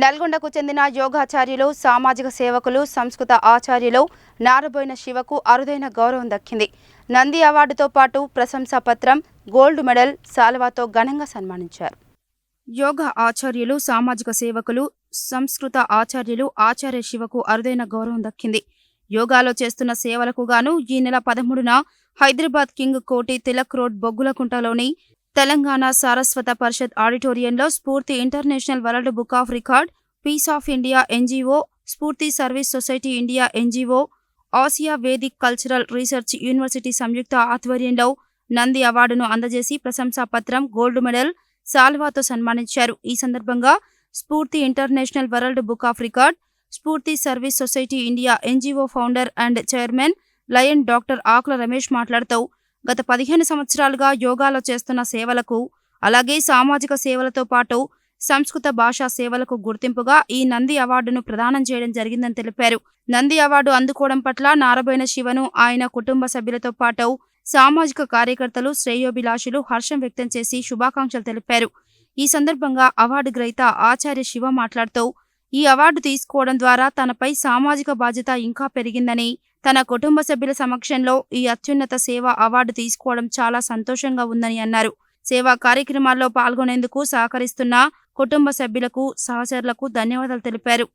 నల్గొండకు చెందిన యోగాచార్యులు సామాజిక సేవకులు సంస్కృత ఆచార్యులు నారబోయిన శివకు అరుదైన గౌరవం దక్కింది. నంది అవార్డుతో పాటు ప్రశంసా పత్రం గోల్డ్ మెడల్ సాల్వాతో ఘనంగా సన్మానించారు. యోగా ఆచార్యులు సామాజిక సేవకులు సంస్కృత ఆచార్యులు ఆచార్య శివకు అరుదైన గౌరవం దక్కింది. యోగాలో చేస్తున్న సేవలకు గాను ఈ నెల పదమూడున హైదరాబాద్ కింగ్ కోటి తిలక్ రోడ్ బొగ్గులకుంటలోని తెలంగాణ సారస్వత పరిషత్ ఆడిటోరియంలో Spoorthi international world book of record peace of India NGO Spoorthi service society India NGO Asia vedic cultural research university సంయుక్త ఆధ్వర్యంలో నంది అవార్డును అందజేసి ప్రశంసా పత్రం గోల్డ్ మెడల్ సాల్వాతో సన్మానించారు. ఈ సందర్భంగా Spoorthi international world book of record Spoorthi service society India NGO founder and chairman lion doctor Akula Ramesh మాట్లాడుతూ గత పదిహేను సంవత్సరాలుగా యోగాలో చేస్తున్న సేవలకు అలాగే సామాజిక సేవలతో పాటు సంస్కృత భాషా సేవలకు గుర్తింపుగా ఈ నంది అవార్డును ప్రదానం చేయడం జరిగిందని తెలిపారు. నంది అవార్డు అందుకోవడం పట్ల నారబోయిన శివను ఆయన కుటుంబ సభ్యులతో పాటు సామాజిక కార్యకర్తలు శ్రేయోభిలాషులు హర్షం వ్యక్తం చేసి శుభాకాంక్షలు తెలిపారు. ఈ సందర్భంగా అవార్డు గ్రహీత ఆచార్య శివ మాట్లాడుతూ ఈ అవార్డు తీసుకోవడం ద్వారా తనపై సామాజిక బాధ్యత ఇంకా పెరిగిందని తన కుటుంబ సభ్యుల సమక్షంలో ఈ అత్యున్నత సేవా అవార్డు తీసుకోవడం చాలా సంతోషంగా ఉందని అన్నారు. సేవా కార్యక్రమాల్లో పాల్గొనేందుకు సహకరిస్తున్న కుటుంబ సభ్యులకు సహచరులకు ధన్యవాదాలు తెలిపారు.